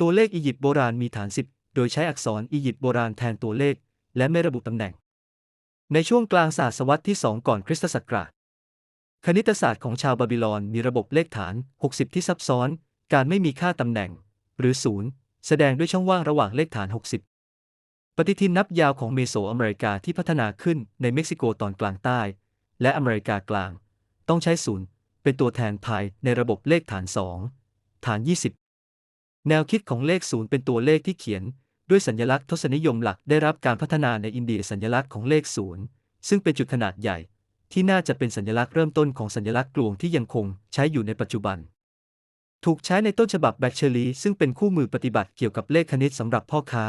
ตัวเลขอียิปต์โบราณมีฐาน 10 โดยใช้อักษรอียิปต์โบราณแทนตัวเลข และไม่ระบุตำแหน่ง ในช่วงกลางศตวรรษที่ 2 ก่อนคริสตศักราช คณิตศาสตร์ของชาวบาบิลอนมีระบบเลขฐาน 60 ที่ซับซ้อน การไม่มีค่าตำแหน่ง หรือศูนย์แสดงด้วยช่องว่างระหว่างเลขฐาน 60 ปฏิทินนับยาวของเมโสอเมริกาที่พัฒนาขึ้นในเม็กซิโกตอนกลางใต้ และอเมริกากลาง ต้องใช้ศูนย์เป็นตัวแทนภายในระบบเลขฐาน 2 ฐาน 20 แนวคิดของเลขศูนย์เป็นตัวเลขที่เขียน ด้วยสัญลักษณ์ทศนิยมหลักได้รับการพัฒนาในอินเดียสัญลักษณ์ของเลขศูนย์ซึ่งเป็นจุดขนาดใหญ่ ที่น่าจะเป็นสัญลักษณ์เริ่มต้นของสัญลักษณ์กลวงที่ยังคงใช้อยู่ในปัจจุบัน ถูกใช้ในต้นฉบับแบคเชอรีซึ่งเป็นคู่มือปฏิบัติเกี่ยวกับเลขคณิตสำหรับพ่อค้า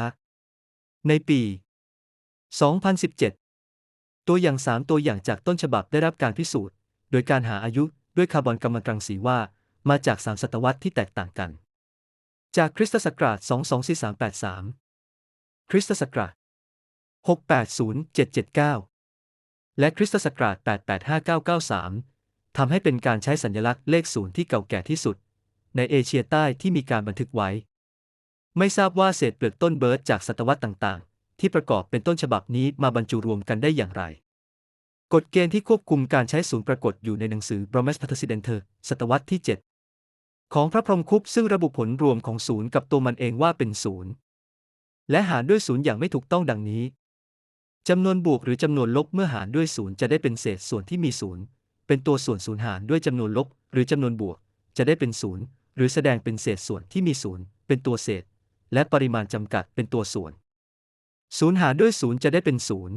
ในปี 2017 ตัวอย่าง 3 ตัวอย่างจากต้นฉบับได้รับการพิสูจน์ โดยการหาอายุด้วยคาร์บอนกัมมันตรังสีว่า มาจาก3ศตวรรษที่แตกต่างกัน จากคริสตศักราช 224383 คริสตศักราช 680779 และคริสตศักราช 885993 ทำให้เป็นการใช้สัญลักษณ์เลขศูนย์ที่เก่าแก่ที่สุด ในเอเชียใต้ที่มีการบันทึกไว้ ไม่ทราบว่าเศษเปลือกต้นเบิร์ดจากศตวรรษต่าง ๆ ที่ประกอบเป็นต้นฉบับนี้มาบรรจุรวมกันได้อย่างไรกฎเกณฑ์ที่ควบคุมการใช้ศูนย์ปรากฏอยู่ในหนังสือ b r o m e s p a t a c i d e n t e r ศตวรรษที่7 ของพระพรหมคุปซึ่งระบุผลรวมของศูนย์กับตัวมันเองว่าเป็นศูนย์และหารด้วยศูนย์อย่างไม่ถูกต้องดังนี้จำนวนบวกหรือจำนวนลบเมื่อหารด้วยศูนย์จะได้เป็นเศษส่วนที่มีศูนย์เป็นตัวส่วนศูนย์หารด้วยจำนวนลบ หรือจำนวนบวก จะได้เป็นศูนย์หรือแสดงเป็นเศษส่วนที่มีศูนย์เป็นตัวเศษ และปริมาณจำกัดเป็นตัวส่วนศูนย์หารด้วยศูนย์จะได้เป็นศูนย์